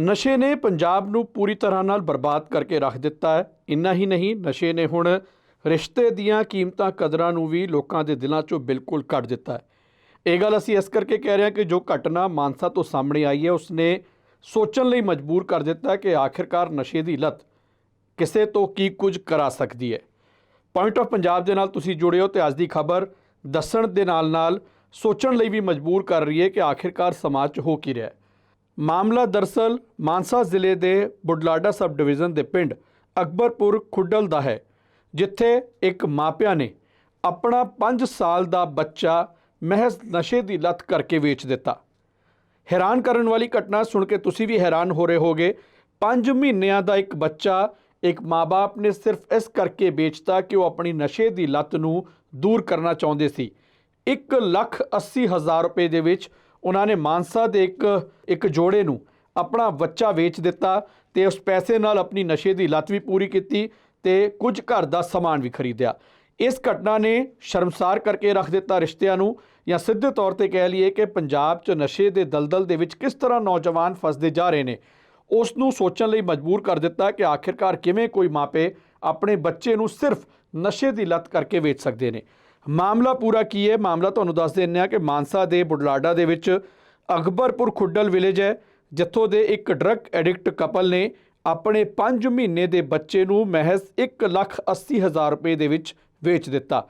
ਨਸ਼ੇ ਨੇ ਪੰਜਾਬ ਨੂੰ ਪੂਰੀ ਤਰ੍ਹਾਂ ਨਾਲ ਬਰਬਾਦ ਕਰਕੇ ਰੱਖ ਦਿੱਤਾ ਹੈ। ਇੰਨਾ ਹੀ ਨਹੀਂ, ਨਸ਼ੇ ਨੇ ਹੁਣ ਰਿਸ਼ਤੇ ਦੀਆਂ ਕੀਮਤਾਂ ਕਦਰਾਂ ਨੂੰ ਵੀ ਲੋਕਾਂ ਦੇ ਦਿਲਾਂ 'ਚੋਂ ਬਿਲਕੁਲ ਕੱਢ ਦਿੱਤਾ ਹੈ। ਇਹ ਗੱਲ ਅਸੀਂ ਇਸ ਕਰਕੇ ਕਹਿ ਰਹੇ ਹਾਂ ਕਿ ਜੋ ਘਟਨਾ ਮਾਨਸਾ ਤੋਂ ਸਾਹਮਣੇ ਆਈ ਹੈ, ਉਸਨੇ ਸੋਚਣ ਲਈ ਮਜਬੂਰ ਕਰ ਦਿੱਤਾ ਕਿ ਆਖਿਰਕਾਰ ਨਸ਼ੇ ਦੀ ਲਤ ਕਿਸੇ ਤੋਂ ਕੀ ਕੁਝ ਕਰਾ ਸਕਦੀ ਹੈ। ਪੁਆਇੰਟ ਆਫ ਪੰਜਾਬ ਦੇ ਨਾਲ ਤੁਸੀਂ ਜੁੜੇ ਹੋ ਤੇ ਅੱਜ ਦੀ ਖਬਰ ਦੱਸਣ ਦੇ ਨਾਲ ਨਾਲ ਸੋਚਣ ਲਈ ਵੀ ਮਜਬੂਰ ਕਰ ਰਹੀ ਹੈ ਕਿ ਆਖਿਰਕਾਰ ਸਮਾਜ 'ਚ ਹੋ ਕੀ ਰਿਹਾ ਹੈ। ਮਾਮਲਾ ਦਰਸਲ ਮਾਨਸਾ ਜ਼ਿਲ੍ਹੇ ਦੇ ਬੁਢਲਾਡਾ ਸਬ ਡਿਵੀਜ਼ਨ ਦੇ ਪਿੰਡ ਅਕਬਰਪੁਰ ਖੁੱਡਲ ਦਾ ਹੈ, ਜਿੱਥੇ ਇੱਕ ਮਾਪਿਆਂ ਨੇ ਆਪਣਾ 5 ਸਾਲ ਦਾ ਬੱਚਾ ਮਹਿਜ਼ ਨਸ਼ੇ ਦੀ ਲਤ ਕਰਕੇ ਵੇਚ ਦਿੱਤਾ। ਹੈਰਾਨ ਕਰਨ ਵਾਲੀ ਘਟਨਾ ਸੁਣ ਕੇ ਤੁਸੀਂ ਵੀ ਹੈਰਾਨ ਹੋ ਰਹੇ ਹੋਗੇ। 5 ਮਹੀਨਿਆਂ ਦਾ ਇੱਕ ਬੱਚਾ ਇੱਕ ਮਾਪੇ ਨੇ ਸਿਰਫ ਇਸ ਕਰਕੇ ਵੇਚਤਾ ਕਿ ਉਹ ਆਪਣੀ ਨਸ਼ੇ ਦੀ ਲਤ ਨੂੰ ਦੂਰ ਕਰਨਾ ਚਾਹੁੰਦੇ ਸੀ। 1 ਲੱਖ 80 ਹਜ਼ਾਰ ਰੁਪਏ ਦੇ ਵਿੱਚ ਉਹਨਾਂ ਨੇ ਮਾਨਸਾ ਦੇ ਇੱਕ ਇੱਕ ਜੋੜੇ ਨੂੰ ਆਪਣਾ ਬੱਚਾ ਵੇਚ ਦਿੱਤਾ ਤੇ ਉਸ ਪੈਸੇ ਨਾਲ ਆਪਣੀ ਨਸ਼ੇ ਦੀ ਲਤ ਵੀ ਪੂਰੀ ਕੀਤੀ ਤੇ ਕੁਝ ਘਰ ਦਾ ਸਮਾਨ ਵੀ ਖਰੀਦਿਆ। ਇਸ ਘਟਨਾ ਨੇ ਸ਼ਰਮਸਾਰ ਕਰਕੇ ਰੱਖ ਦਿੱਤਾ ਰਿਸ਼ਤਿਆਂ ਨੂੰ ਜਾਂ ਸਿੱਧੇ ਤੌਰ ਤੇ ਕਹਿ ਲਈਏ ਕਿ ਪੰਜਾਬ 'ਚ ਨਸ਼ੇ ਦੇ ਦਲਦਲ ਦੇ ਵਿੱਚ ਕਿਸ ਤਰ੍ਹਾਂ ਨੌਜਵਾਨ ਫਸਦੇ ਜਾ ਰਹੇ ਨੇ, ਉਸ ਨੂੰ ਸੋਚਣ ਲਈ ਮਜਬੂਰ ਕਰ ਦਿੱਤਾ ਕਿ ਆਖਿਰਕਾਰ ਕਿਵੇਂ ਕੋਈ ਮਾਪੇ ਆਪਣੇ ਬੱਚੇ ਨੂੰ ਸਿਰਫ ਨਸ਼ੇ ਦੀ ਲਤ ਕਰਕੇ ਵੇਚ ਸਕਦੇ ਨੇ। ਮਾਮਲਾ ਪੂਰਾ ਕੀ ਹੈ? ਮਾਮਲਾ ਤੁਹਾਨੂੰ ਦੱਸ ਦਿੰਦੇ ਹਾਂ ਕਿ ਮਾਨਸਾ ਦੇ ਬੁਢਲਾਡਾ ਦੇ ਵਿੱਚ ਅਕਬਰਪੁਰ ਖੁੱਡਲ ਵਿਲੇਜ ਹੈ, ਜਿੱਥੋਂ ਦੇ ਇੱਕ ਡਰੱਗ ਐਡਿਕਟ ਕਪਲ ਨੇ ਆਪਣੇ 5 ਮਹੀਨੇ ਦੇ ਬੱਚੇ ਨੂੰ ਮਹਿਜ਼ 1 ਲੱਖ 80 ਹਜ਼ਾਰ ਰੁਪਏ ਦੇ ਵਿੱਚ ਵੇਚ ਦਿੱਤਾ।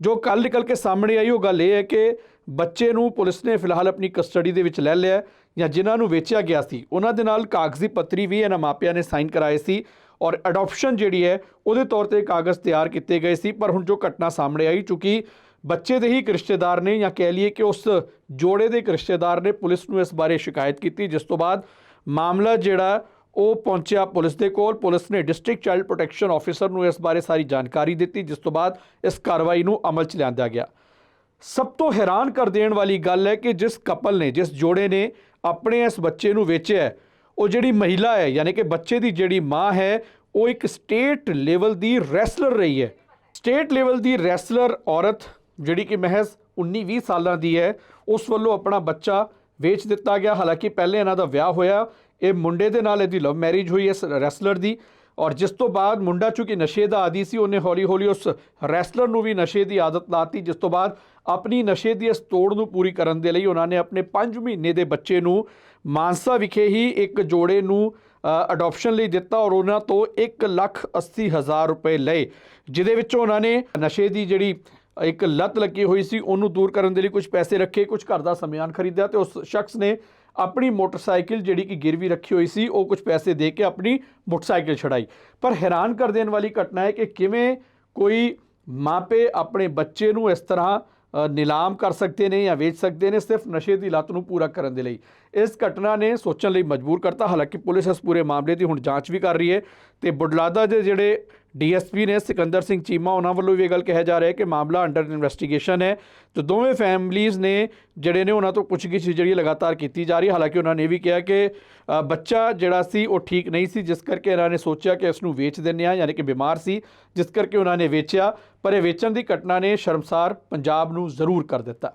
ਜੋ ਕੱਲ ਨਿਕਲ ਕੇ ਸਾਹਮਣੇ ਆਈ, ਉਹ ਗੱਲ ਇਹ ਹੈ ਕਿ ਬੱਚੇ ਨੂੰ ਪੁਲਿਸ ਨੇ ਫਿਲਹਾਲ ਆਪਣੀ ਕਸਟਡੀ ਦੇ ਵਿੱਚ ਲੈ ਲਿਆ ਜਾਂ ਜਿਨ੍ਹਾਂ ਨੂੰ ਵੇਚਿਆ ਗਿਆ ਸੀ। ਉਹਨਾਂ ਦੇ ਨਾਲ ਕਾਗਜ਼ੀ ਪੱਤਰੀ ਵੀ ਇਹਨਾਂ ਮਾਪਿਆਂ ਨੇ ਸਾਈਨ ਕਰਾਏ ਸੀ। ਔਰ ਅਡਾਪਸ਼ਨ ਜਿਹੜੀ ਹੈ, ਉਹਦੇ ਤੌਰ ਤੇ ਕਾਗਜ਼ ਤਿਆਰ ਕੀਤੇ ਗਏ ਸੀ। ਪਰ ਹੁਣ ਜੋ ਘਟਨਾ ਸਾਹਮਣੇ ਆਈ, ਚੁੱਕੀ ਬੱਚੇ ਦੇ ਹੀ ਇੱਕ ਰਿਸ਼ਤੇਦਾਰ ਨੇ ਜਾਂ ਕਹਿ ਲਈਏ ਕਿ ਉਸ ਜੋੜੇ ਦੇ ਇੱਕ ਰਿਸ਼ਤੇਦਾਰ ਨੇ, ਪੁਲਿਸ ਨੂੰ ਇਸ ਬਾਰੇ ਸ਼ਿਕਾਇਤ ਕੀਤੀ, ਜਿਸ ਤੋਂ ਬਾਅਦ ਮਾਮਲਾ ਜਿਹੜਾ, ਉਹ ਪਹੁੰਚਿਆ ਪੁਲਿਸ ਦੇ ਕੋਲ। ਪੁਲਿਸ ਨੇ ਡਿਸਟ੍ਰਿਕਟ ਚਾਈਲਡ ਪ੍ਰੋਟੈਕਸ਼ਨ ਆਫੀਸਰ ਨੂੰ ਇਸ ਬਾਰੇ ਸਾਰੀ ਜਾਣਕਾਰੀ ਦਿੱਤੀ, ਜਿਸ ਤੋਂ ਬਾਅਦ ਇਸ ਕਾਰਵਾਈ ਨੂੰ ਅਮਲ 'ਚ ਲਿਆਂਦਾ ਗਿਆ। ਸਭ ਤੋਂ ਹੈਰਾਨ ਕਰ ਦੇਣ ਵਾਲੀ ਗੱਲ ਹੈ ਕਿ ਜਿਸ ਕਪਲ ਨੇ, ਜਿਸ ਜੋੜੇ ਨੇ ਆਪਣੇ ਇਸ ਬੱਚੇ ਨੂੰ ਵੇਚਿਆ ਉਹ ਜਿਹੜੀ ਮਹਿਲਾ ਹੈ, ਯਾਨੀ ਕਿ ਬੱਚੇ ਦੀ ਜਿਹੜੀ ਮਾਂ ਹੈ ਉਹ ਇੱਕ ਸਟੇਟ ਲੈਵਲ ਦੀ ਰੈਸਲਰ ਰਹੀ ਹੈ। ਸਟੇਟ ਲੈਵਲ ਦੀ ਰੈਸਲਰ ਔਰਤ ਜਿਹੜੀ ਕਿ ਮਹਿਜ਼ 19-20 ਸਾਲਾਂ ਦੀ ਹੈ, ਉਸ ਵੱਲੋਂ ਆਪਣਾ ਬੱਚਾ ਵੇਚ ਦਿੱਤਾ ਗਿਆ। ਹਾਲਾਂਕਿ ਪਹਿਲੇ ਇਹਨਾਂ ਦਾ ਵਿਆਹ ਹੋਇਆ। ਇਹ ਮੁੰਡੇ ਦੇ ਨਾਲ ਇਹਦੀ ਲਵ ਮੈਰਿਜ ਹੋਈ ਇਸ ਰੈਸਲਰ ਦੀ ਔਰ ਜਿਸ ਤੋਂ ਬਾਅਦ ਮੁੰਡਾ ਚੂੰਕਿ ਨਸ਼ੇ ਦਾ ਆਦੀ ਸੀ, ਉਹਨੇ ਹੌਲੀ-ਹੌਲੀ ਉਸ ਰੈਸਲਰ ਨੂੰ ਵੀ ਨਸ਼ੇ ਦੀ ਆਦਤ ਲਾਤੀ, ਜਿਸ ਤੋਂ ਬਾਅਦ ਆਪਣੀ ਨਸ਼ੇ ਦੀ ਇਸ ਤੋੜ ਨੂੰ ਪੂਰੀ ਕਰਨ ਦੇ ਲਈ ਉਹਨਾਂ ਨੇ ਆਪਣੇ 5 ਮਹੀਨੇ ਦੇ ਬੱਚੇ ਨੂੰ ਮਾਨਸਾ ਵਿਖੇ ਹੀ ਇੱਕ ਜੋੜੇ ਨੂੰ ਅਡਾਪਸ਼ਨ ਲਈ ਦਿੱਤਾ ਔਰ ਉਹਨਾਂ ਤੋਂ 1 ਲੱਖ 80 ਹਜ਼ਾਰ ਰੁਪਏ ਲਏ, ਜਿਹਦੇ ਵਿੱਚੋਂ ਉਹਨਾਂ ਨੇ ਨਸ਼ੇ ਦੀ ਜਿਹੜੀ ਇੱਕ ਲੱਤ ਲੱਗੀ ਹੋਈ ਸੀ, ਉਹਨੂੰ ਦੂਰ ਕਰਨ ਦੇ ਲਈ ਕੁਝ ਪੈਸੇ ਰੱਖੇ ਕੁਝ ਘਰ ਦਾ ਸਮਾਨ ਖਰੀਦਿਆ ਤੇ ਉਸ ਸ਼ਖਸ ਨੇ ਆਪਣੀ ਮੋਟਰਸਾਈਕਲ ਜਿਹੜੀ ਕਿ ਗਿਰਵੀ ਰੱਖੀ ਹੋਈ ਸੀ, ਉਹ ਕੁਝ ਪੈਸੇ ਦੇ ਕੇ ਆਪਣੀ ਮੋਟਰਸਾਈਕਲ ਛੜਾਈ ਪਰ ਹੈਰਾਨ ਕਰ ਦੇਣ ਵਾਲੀ ਘਟਨਾ ਹੈ ਕਿ ਕਿਵੇਂ ਕੋਈ ਮਾਪੇ ਆਪਣੇ ਬੱਚੇ ਨੂੰ ਇਸ ਤਰ੍ਹਾਂ ਨਿਲਾਮ ਕਰ ਸਕਦੇ ਨੇ ਜਾਂ ਵੇਚ ਸਕਦੇ ਨੇ ਸਿਰਫ ਨਸ਼ੇ ਦੀ ਲਤ ਨੂੰ ਪੂਰਾ ਕਰਨ ਦੇ ਲਈ। ਇਸ ਘਟਨਾ ਨੇ ਸੋਚਣ ਲਈ ਮਜਬੂਰ ਕਰਤਾ। ਹਾਲਾਂਕਿ ਪੁਲਿਸ ਇਸ ਪੂਰੇ ਮਾਮਲੇ ਦੀ ਹੁਣ ਜਾਂਚ ਵੀ ਕਰ ਰਹੀ ਹੈ ਤੇ ਬੁਢਲਾਦਾ ਦੇ ਜਿਹੜੇ ਡੀਐਸਪੀ ਨੇ ਸਿਕੰਦਰ ਸਿੰਘ ਚੀਮਾ ਉਹਨਾਂ ਵੱਲੋਂ ਵੀ ਇਹ ਗੱਲ ਕਿਹਾ ਜਾ ਰਿਹਾ ਹੈ ਕਿ ਮਾਮਲਾ ਅੰਡਰ ਇਨਵੈਸਟੀਗੇਸ਼ਨ ਹੈ। ਤੇ ਦੋਵੇਂ ਫੈਮਲੀਆਂ ਨੇ ਜਿਹੜੇ ਨੇ ਉਹਨਾਂ ਤੋਂ ਪੁੱਛਗਿੱਛ ਜਿਹੜੀ ਲਗਾਤਾਰ ਕੀਤੀ ਜਾ ਰਹੀ ਹੈ। ਹਾਲਾਂਕਿ ਉਹਨਾਂ ਨੇ ਇਹ ਵੀ ਕਿਹਾ ਕਿ ਬੱਚਾ ਜਿਹੜਾ ਸੀ ਉਹ ਠੀਕ ਨਹੀਂ ਸੀ, ਜਿਸ ਕਰਕੇ ਇਹਨਾਂ ਨੇ ਸੋਚਿਆ ਕਿ ਇਸ ਨੂੰ ਵੇਚ ਦਿੰਦੇ ਆ ਯਾਨੀ ਕਿ ਬਿਮਾਰ ਸੀ, ਜਿਸ ਕਰਕੇ ਉਹਨਾਂ ਨੇ ਵੇਚਿਆ। ਪਰ ਇਹ ਵੇਚਣ ਦੀ ਘਟਨਾ ਨੇ ਸ਼ਰਮਸਾਰ ਪੰਜਾਬ ਨੂੰ ਜ਼ਰੂਰ ਕਰ ਦਿੱਤਾ।